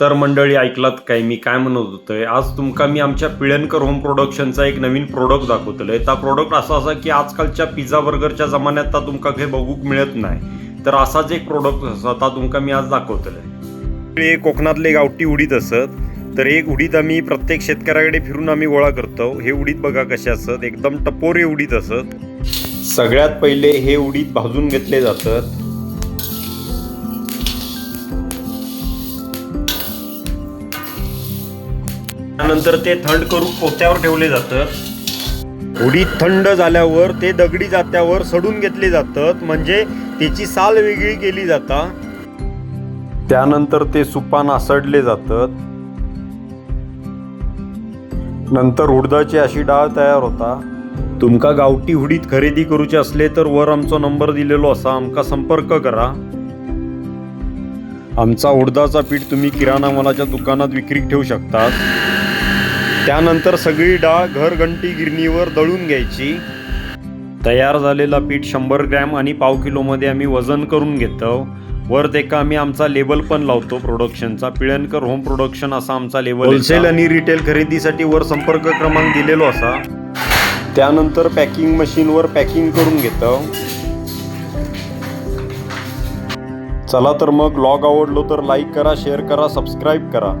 तर मंडळी ऐकलात काय? मी काय म्हणत होतोय? आज तुमका मी आमच्या पिळणकर होम प्रोडक्शनचा एक नवीन प्रोडक्ट दाखवतोय. त्या प्रोडक्ट असा असा की आजकालच्या पिझ्झा बर्गरच्या जमान्यात ता तुमका काही बघूक मिळत नाही. तर असाच एक प्रोडक्ट असा ता तुमका मी आज दाखवतोय. हे कोकणातले गावठी उडीद असत. तर एक उडीद आम्ही प्रत्येक शेतकऱ्याकडे फिरून आम्ही गोळा करतो. हे उडीद बघा कसे असत. एकदम टपोरे उडीद असत. सगळ्यात पहिले हे उडीद भाजून घेतले जातात. त्यानंतर ते थंड करून पोत्यावर ठेवले जातात उडीद थंड झाल्यावर ते दगडी जात्यावर सडून घेतले जातात म्हणजे त्याची साल वेगळी केली जाता. त्यानंतर ते सुपान आसडले जातात. नंतर उडदाची अशी डाळ तयार होता. तुमका गावठी उडीद खरेदी करूचे असले तर वर आमचो नंबर दिलेलो असा आमका संपर्क करा. आमचा उडदाचा पीठ तुम्ही किराणा मालाच्या दुकानात विक्री ठेवू शकतात. त्यानंतर सगळी डाळ घरघंटी गिरणीवर दळून घ्यायची. तयार झालेला पीठ शंभर ग्रॅम आणि पाव किलोमध्ये आम्ही वजन करून घेतो. वर तेका आम्ही आमचा लेबल पण लावतो प्रोडक्शनचा. पिळणकर होम प्रोडक्शन असा आमचा लेबल होलसेल आणि रिटेल खरेदीसाठी वर संपर्क क्रमांक दिलेलो असा. त्यानंतर पॅकिंग मशीनवर पॅकिंग करून घेतो. चला तर मग लॉग आवडलो तर लाईक करा शेअर करा सबस्क्राईब करा.